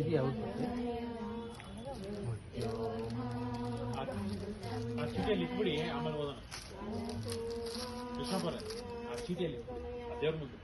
ಇದು ಯಾವುದು? ಆ ಚೀಟಿಯಲ್ಲಿ ಇಟ್ಬಿಡಿ ಆಮೇಲೆ ಓದೋಣ. ಕೃಷ್ಣಪ್ಪರ ಆ ಚೀಟಿಯಲ್ಲಿ ದೇವ್ರ ಮುಂದೆ.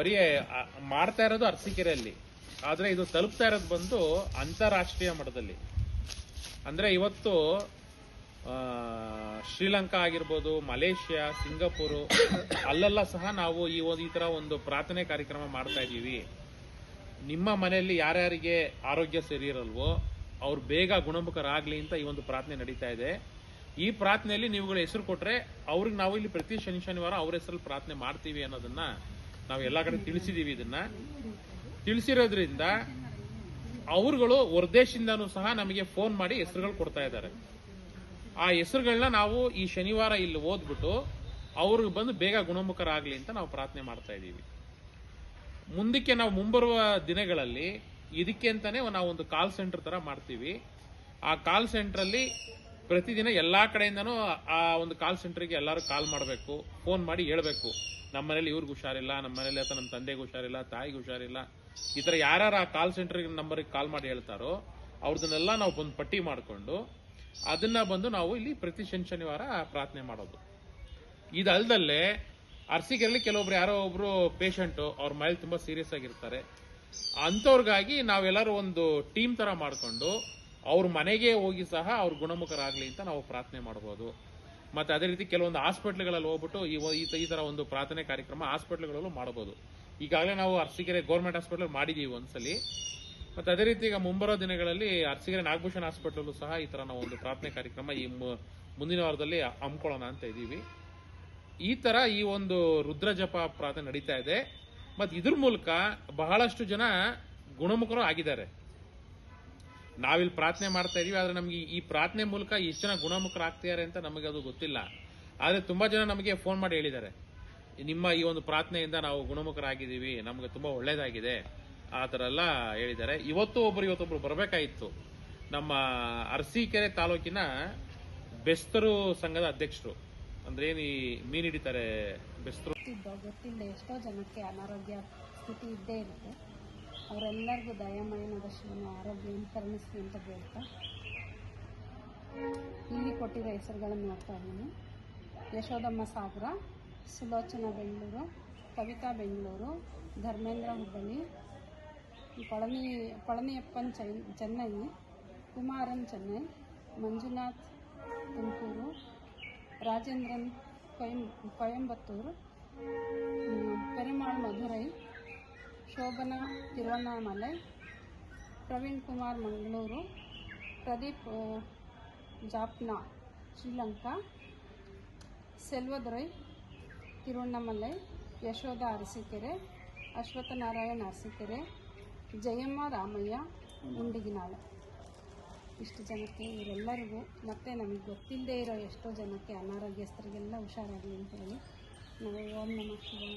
ಬರೀ ಮಾಡ್ತಾ ಇರೋದು ಅರಸೀಕೆರೆಯಲ್ಲಿ. ಆದ್ರೆ ಇದು ತಲುಪ್ತಾ ಇರೋದು ಬಂದು ಅಂತಾರಾಷ್ಟ್ರೀಯ ಮಟ್ಟದಲ್ಲಿ. ಅಂದ್ರೆ ಇವತ್ತು ಶ್ರೀಲಂಕಾ ಆಗಿರ್ಬೋದು, ಮಲೇಷ್ಯಾ, ಸಿಂಗಾಪುರು, ಅಲ್ಲೆಲ್ಲ ಸಹ ನಾವು ಈ ಒಂದು ಈ ತರ ಒಂದು ಪ್ರಾರ್ಥನೆ ಕಾರ್ಯಕ್ರಮ ಮಾಡ್ತಾ ಇದ್ದೀವಿ. ನಿಮ್ಮ ಮನೆಯಲ್ಲಿ ಯಾರ್ಯಾರಿಗೆ ಆರೋಗ್ಯ ಸರಿ ಇರಲ್ವೋ, ಅವ್ರು ಬೇಗ ಗುಣಮುಖರಾಗ್ಲಿ ಅಂತ ಈ ಒಂದು ಪ್ರಾರ್ಥನೆ ನಡೀತಾ ಇದೆ. ಈ ಪ್ರಾರ್ಥನೆಯಲ್ಲಿ ನೀವುಗಳ ಹೆಸರು ಕೊಟ್ರೆ, ಅವ್ರಿಗೆ ನಾವು ಇಲ್ಲಿ ಪ್ರತಿ ಶನಿ, ಶನಿವಾರ ಅವ್ರ ಹೆಸರಲ್ಲಿ ಪ್ರಾರ್ಥನೆ ಮಾಡ್ತೀವಿ ಅನ್ನೋದನ್ನ ನಾವು ಎಲ್ಲ ಕಡೆ ತಿಳಿಸಿದೀವಿ ಇದನ್ನ. ತಿಳಿಸಿರೋದ್ರಿಂದ ಅವ್ರುಗಳು ಹೊರದೇಶದಿಂದನೂ ಸಹ ನಮಗೆ ಫೋನ್ ಮಾಡಿ ಹೆಸರುಗಳು ಕೊಡ್ತಾ ಇದ್ದಾರೆ. ಆ ಹೆಸರುಗಳನ್ನ ನಾವು ಈ ಶನಿವಾರ ಇಲ್ಲಿ ಓದ್ಬಿಟ್ಟು ಅವ್ರಿಗೆ ಬಂದು ಬೇಗ ಗುಣಮುಖರಾಗ್ಲಿ ಅಂತ ನಾವು ಪ್ರಾರ್ಥನೆ ಮಾಡ್ತಾ ಇದ್ದೀವಿ. ಮುಂದಕ್ಕೆ ನಾವು ಮುಂಬರುವ ದಿನಗಳಲ್ಲಿ ಇದಕ್ಕೆ ಅಂತಾನೆ ನಾವು ಒಂದು ಕಾಲ್ ಸೆಂಟರ್ ತರ ಮಾಡ್ತೀವಿ. ಆ ಕಾಲ್ ಸೆಂಟರ್ ಅಲ್ಲಿ ಪ್ರತಿದಿನ ಎಲ್ಲಾ ಕಡೆಯಿಂದನೂ ಆ ಒಂದು ಕಾಲ್ ಸೆಂಟರ್ಗೆ ಎಲ್ಲರೂ ಕಾಲ್ ಮಾಡಬೇಕು ಫೋನ್ ಮಾಡಿ ಹೇಳ್ಬೇಕು. ನಮ್ಮ ಮನೇಲಿ ಇವ್ರಿಗೆ ಹುಷಾರಿಲ್ಲ ನಮ್ಮ ಮನೇಲಿ ಅಥವಾ ನಮ್ಮ ತಂದೆಗೆ ಹುಷಾರಿಲ್ಲ, ತಾಯಿಗೆ ಹುಷಾರಿಲ್ಲ, ಈ ಥರ ಯಾರು ಆ ಕಾಲ್ ಸೆಂಟರ್ ನಂಬರಿಗೆ ಕಾಲ್ ಮಾಡಿ ಹೇಳ್ತಾರೋ, ಅವ್ರದನ್ನೆಲ್ಲ ನಾವು ಒಂದು ಪಟ್ಟಿ ಮಾಡಿಕೊಂಡು ಅದನ್ನ ಬಂದು ನಾವು ಇಲ್ಲಿ ಪ್ರತಿ ಶನಿ ಶನಿವಾರ ಪ್ರಾರ್ಥನೆ ಮಾಡೋದು. ಇದಲ್ದಲ್ಲೇ ಅರ್ಸಿಗೆರಲ್ಲಿ ಕೆಲವೊಬ್ರು ಯಾರೋ ಒಬ್ರು ಪೇಷಂಟ್ ಅವ್ರ ಮೈಲ್ ತುಂಬಾ ಸೀರಿಯಸ್ ಆಗಿರ್ತಾರೆ. ಅಂಥವ್ರಿಗಾಗಿ ನಾವೆಲ್ಲರೂ ಒಂದು ಟೀಮ್ ತರ ಮಾಡ್ಕೊಂಡು ಅವ್ರ ಮನೆಗೆ ಹೋಗಿ ಸಹ ಅವ್ರ ಗುಣಮುಖರಾಗ್ಲಿ ಅಂತ ನಾವು ಪ್ರಾರ್ಥನೆ ಮಾಡಬಹುದು ಮತ್ತೆ ಅದೇ ರೀತಿ ಕೆಲವೊಂದು ಹಾಸ್ಪಿಟ್ಲ್ಗಳಲ್ಲಿ ಹೋಗ್ಬಿಟ್ಟು ಈ ತರ ಒಂದು ಪ್ರಾರ್ಥನೆ ಕಾರ್ಯಕ್ರಮ ಹಾಸ್ಪಿಟ್ಲ್ಗಳಲ್ಲೂ ಮಾಡಬಹುದು. ಈಗಾಗಲೇ ನಾವು ಅರಸೀಕೆರೆ ಗೌರ್ಮೆಂಟ್ ಹಾಸ್ಪಿಟಲ್ ಮಾಡಿದೀವಿ ಒಂದ್ಸಲಿ. ಮತ್ತೆ ಅದೇ ರೀತಿ ಈಗ ಮುಂಬರೋ ದಿನಗಳಲ್ಲಿ ಅರಸೀಕೆರೆ ನಾಗಭೂಷಣ ಹಾಸ್ಪಿಟಲ್ ಸಹ ಈ ತರ ನಾವು ಒಂದು ಪ್ರಾರ್ಥನೆ ಕಾರ್ಯಕ್ರಮ ಈ ಮುಂದಿನ ವಾರದಲ್ಲಿ ಹಮ್ಕೊಳ್ಳೋಣ ಅಂತ ಇದೀವಿ ಈ ತರ ಈ ಒಂದು ರುದ್ರ ಜಪ ಪ್ರಾರ್ಥನೆ ನಡೀತಾ ಇದೆ. ಮತ್ತೆ ಇದ್ರ ಮೂಲಕ ಬಹಳಷ್ಟು ಜನ ಗುಣಮುಖರು ಆಗಿದ್ದಾರೆ. ನಾವಿಲ್ಲಿ ಪ್ರಾರ್ಥನೆ ಮಾಡ್ತಾ ಇದೀವಿ, ಆದ್ರೆ ನಮಗೆ ಈ- ಪ್ರಾರ್ಥನೆ ಮೂಲಕ ಎಷ್ಟು ಜನ ಗುಣಮುಖರಾಗ್ತಿದ್ದಾರೆ ಅಂತ ನಮಗೆ ಅದು ಗೊತ್ತಿಲ್ಲ. ಆದ್ರೆ ತುಂಬಾ ಜನ ನಮಗೆ ಫೋನ್ ಮಾಡಿ ಹೇಳಿದ್ದಾರೆ. ನಿಮ್ಮ ಈ ಒಂದು ಪ್ರಾರ್ಥನೆಯಿಂದ ನಾವು ಗುಣಮುಖರಾಗಿದ್ದೀವಿ, ನಮಗೆ ತುಂಬಾ ಒಳ್ಳೇದಾಗಿದೆ, ಆ ಥರ ಎಲ್ಲ ಹೇಳಿದ್ದಾರೆ. ಇವತ್ತು ಒಬ್ಬರು ಇವತ್ತೊಬ್ರು ಬರಬೇಕಾಗಿತ್ತು. ನಮ್ಮ ಅರಸೀಕೆರೆ ತಾಲೂಕಿನ ಬೆಸ್ತರು ಸಂಘದ ಅಧ್ಯಕ್ಷರು. ಅಂದ್ರೆ ಏನು ಈ ಮೀನು ಹಿಡಿತಾರೆ ಬೆಸ್ತರು? ಗೊತ್ತಿಲ್ಲ, ಎಷ್ಟೋ ಜನಕ್ಕೆ ಅನಾರೋಗ್ಯ ಸ್ಥಿತಿ ಇದ್ದೇ ಇರುತ್ತೆ. ಅವರೆಲ್ಲರಿಗೂ ದಯಾಮಯನ ಶಿವನ ಆರೋಗ್ಯವನ್ನು ಕರುಣಿಸಲಿ ಅಂತ ಹೇಳ್ತಾ ಇಲ್ಲಿ ಕೊಟ್ಟಿರೋ ಹೆಸರುಗಳನ್ನು ನೋಡ್ತಾ ಇದ್ದೀನಿ. ಯಶೋದಮ್ಮ ಸಾಗರ, ಸುಲೋಚನಾ ಬೆಂಗಳೂರು, ಕವಿತಾ ಬೆಂಗಳೂರು, ಧರ್ಮೇಂದ್ರ ಹುಬ್ಬಳ್ಳಿ ಪಳನಿ, ಪಳನಿಯಪ್ಪನ್ ಚೈ, ಚೆನ್ನೈ, ಕುಮಾರನ್ ಚೆನ್ನೈ, ಮಂಜುನಾಥ್ ತುಮಕೂರು, ರಾಜೇಂದ್ರನ್ ಕೊಯಂ, ಕೊಯಂಬತ್ತೂರು ಪೆರುಮಾಳ್ ಮಧುರೈ ಶೋಭನಾ, ತಿರುವಣ್ಣಾಮಲೈ, ಪ್ರವೀಣ್ ಕುಮಾರ್ ಮಂಗಳೂರು, ಪ್ರದೀಪ್ ಜಾಪ್ನಾ, ಶ್ರೀಲಂಕಾ, ಸೆಲ್ವದೊರೈ, ತಿರುವಣ್ಣಾಮಲೈ, ಯಶೋಧ ಅರಸೀಕೆರೆ, ಅಶ್ವತ್ಥನಾರಾಯಣ ಅರಸಿಕೆರೆ, ಜಯಮ್ಮ ರಾಮಯ್ಯ ಉಂಡಿಗಿನಾಳ ಇಷ್ಟು ಜನಕ್ಕೆ ಇವರೆಲ್ಲರಿಗೂ, ಮತ್ತು ನಮಗೆ ಗೊತ್ತಿಲ್ಲದೆ ಇರೋ ಎಷ್ಟೋ ಜನಕ್ಕೆ ಅನಾರೋಗ್ಯಸ್ಥರಿಗೆಲ್ಲ ಹುಷಾರಾಗಲಿ ಅಂತ ಹೇಳಿ ನಾವು ಓಂ ನಮಃ ಶಿವಾಯ.